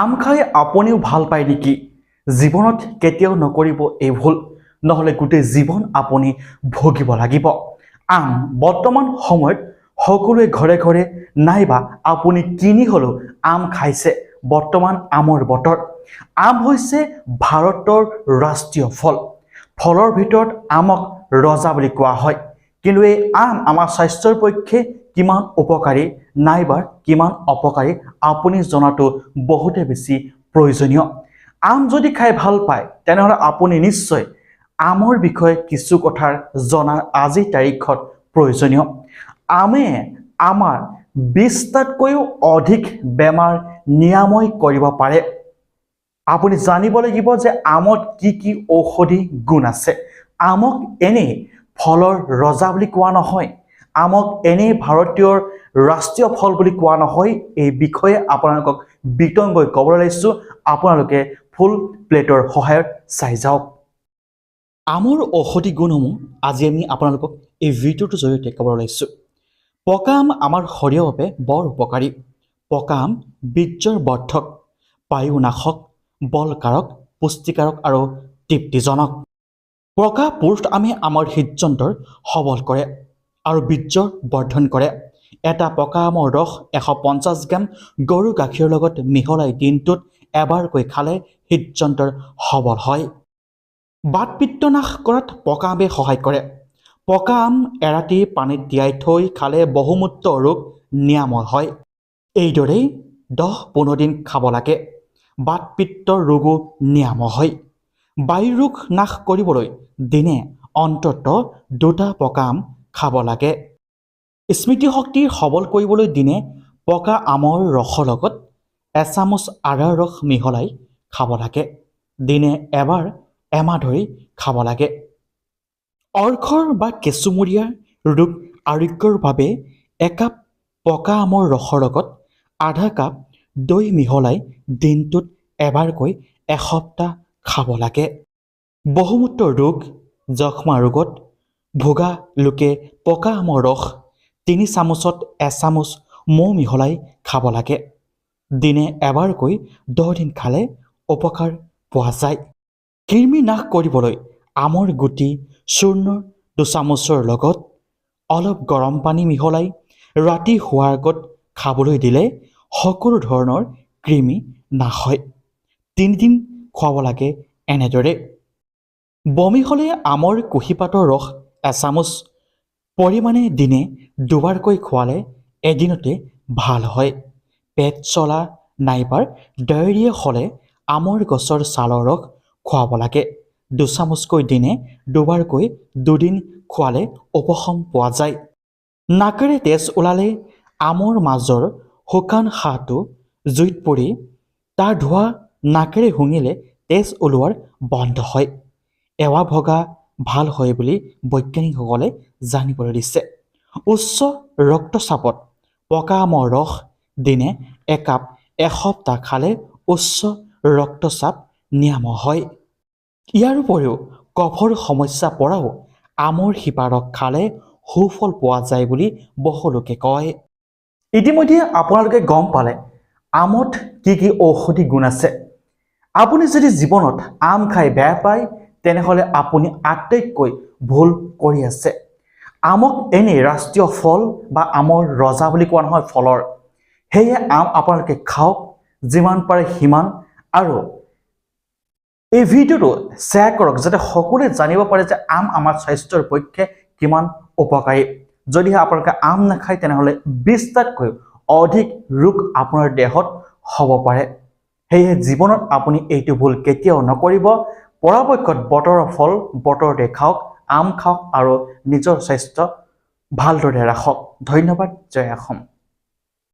আম খাই আপুনিও ভালো পায় নেকি? জীৱনত কেতিয়াও নকৰিব এই ভুল। নহ'লে গোটেই জীৱন আপুনি ভুগিব লাগিব। আম বৰ্তমান সময়ত সকলোৱে ঘৰে ঘৰে নাইবা আপুনি কিনি হ'লেও আম খাইছে, বৰ্তমান আমৰ বতৰ। আম হৈছে ভাৰতৰ ৰাষ্ট্ৰীয় ফল। ফলৰ ভিতৰত আমক ৰজা বুলি কোৱা হয়। কিন্তু এই আম আমাৰ স্বাস্থ্যৰ পক্ষে কিমান উপকাৰী, নাইবা কিমান অপকাৰী, আপুনি জনাটো বহুতে বেছি প্ৰয়োজনীয়। আম যদি খাই ভালো পায়, তেনেহ'লে আপুনি নিশ্চয় আমৰ বিষয়ে কিছু কথাৰ জনাৰ আজিৰ তাৰিখত প্ৰয়োজনীয়। আমে আমাৰ বিছটাতকৈও অধিক বেমাৰ নিৰাময় কৰিব পাৰে। আপুনি জানিব লাগিব যে আমত কি কি ঔষধি গুণ আছে। আমক এনেই ফলৰ ৰজা বুলি কোৱা নহয়। আমক এনেই ভাৰতীয় ৰাষ্ট্ৰীয় ফল বুলি কোৱা নহয় এই বিষয়ে আপোনালোকক বিতংকৈ ক'বলৈ লৈছোঁ। আপোনালোকে ফুল প্লেটৰ সহায়ত চাই যাওক। আমৰ ঔষধি গুণসমূহ আজি আমি আপোনালোকক এই ভিডিঅ'টোৰ জৰিয়তে ক'বলৈ লৈছোঁ। পকা আম আমাৰ শৰীৰৰ বাবে বৰ উপকাৰী। পকা আম বীৰ্যৰ বৰ্ধক বায়ুনাশক বলকাৰক পুষ্টিকাৰক আৰু তৃপ্তিজনক। পকা পুৰুষ আমে আমাৰ হৃদযন্ত্ৰৰ সবল কৰে। আৰু বীৰ্যৰ বৰ্ধন কৰে। এটা পকা আমৰ ৰস এশ পঞ্চাছ গ্ৰাম গৰু গাখীৰৰ লগত মিহলাই দিনটোত এবাৰকৈ খালে হৃদযন্ত্ৰৰ সবল হয়। বাতপিত্ত নাশ কৰাত পকা আমে সহায় কৰে। পকা আম এৰাতি পানীত তিয়াই থৈ খালে বহুমূত্ৰ ৰোগ নিৰাময় হয়। এইদৰেই দহ পোন্ধৰ দিন খাব লাগে। বাতপিত্তৰ ৰোগো নিৰাময় হয়। বায়ু ৰোগ নাশ কৰিবলৈ দিনে অন্তত দুটা পকা আম খাব লাগে। স্মৃতিশক্তি সবল কৰিবলৈ দিনে পকা আমৰ ৰসৰ লগত এচামুচ আদাৰ ৰস মিহলাই খাব লাগে। দিনে এবাৰ এমাহ ধৰি খাব লাগে। অৰ্খৰ বা কেঁচুমৰীয়া ৰোগ আৰোগ্যৰ বাবে একাপ পকা আমৰ ৰসৰ লগত আধা কাপ দৈ মিহলাই দিনটোত এবাৰকৈ এসপ্তাহ খাব লাগে। বহুমূত্ৰ ৰোগ, যক্ষ্মা ৰোগত ভোগা লোকে পকা আমৰ ৰস তিনি চামুচত এচামুচ মৌ মিহলাই খাব লাগে। দিনে এবাৰকৈ দহ দিন খালে উপকাৰ পোৱা যায়। কৃমি নাশ কৰিবলৈ আমৰ গুটি চূৰ্ণ দুচামুচৰ লগত অলপ গৰম পানী মিহলাই ৰাতি শোৱাৰ আগত খাবলৈ দিলে সকলো ধৰণৰ কৃমি নাশ হয়। তিনিদিন খুৱাব লাগে এনেদৰে। বমি হ'লে আমৰ কুঁহিপাতৰ ৰস এচামুচ পৰিমাণে দিনে দুবাৰকৈ খোৱালে এদিনতে ভাল হয়। পেট চলা নাইবাৰ ডায়েৰিয়া হ'লে আমৰ গছৰ ছালৰ ৰস খুৱাব লাগে। দুচামুচকৈ দিনে দুবাৰকৈ দুদিন খোৱালে উপশম পোৱা যায়। নাকেৰে তেজ ওলালে আমৰ মাজৰ শুকান হাঁহটো জুইত পৰি তাৰ ধোঁৱা নাকেৰে শুঙিলে তেজ ওলোৱাৰ বন্ধ হয়। এৱা ভগা ভাল হয় বুলি বৈজ্ঞানিকসকলে জানিবলৈ দিছে। উচ্চ ৰক্তচাপত পকা আমৰ ৰস দিনে একাপ এসপ্তাহ খালে উচ্চ ৰক্তচাপ নিৰাময় হয়। ইয়াৰ উপৰিও কফৰ সমস্যা পৰাও আমৰ শিপাৰস খালে সুফল পোৱা যায় বুলি বহু লোকে কয়। ইতিমধ্যে আপোনালোকে গম পালে আমত কি কি ঔষধি গুণ আছে। আপুনি যদি জীৱনত আম খাই বেয়া পায় তেনেহ'লে আপুনি আটাইতকৈ ভুল কৰি আছে। আমক এনেই ৰাষ্ট্ৰীয় ফল বা আমৰ ৰজা বুলি কোৱা নহয় ফলৰ। সেয়ে আম আপোনালোকে খাওক, যিমান পাৰে সিমান। আৰু এই ভিডিঅ'টো শ্বেয়াৰ কৰক যাতে সকলোৱে জানিব পাৰে যে আম আমাৰ স্বাস্থ্যৰ পক্ষে কিমান উপকাৰী। যদিহে আপোনালোকে আম নাখায়, তেনেহ'লে বিছটাতকৈ অধিক ৰোগ আপোনাৰ দেহত হ'ব পাৰে। সেয়েহে জীৱনত আপুনি এইটো ভুল কেতিয়াও নকৰিব। পৰাপক্ষত বতৰৰ ফল বতৰতে খাওক আম খাওক আৰু নিজৰ স্বাস্থ্য ভালদৰে ৰাখক। ধন্যবাদ জয় অসম।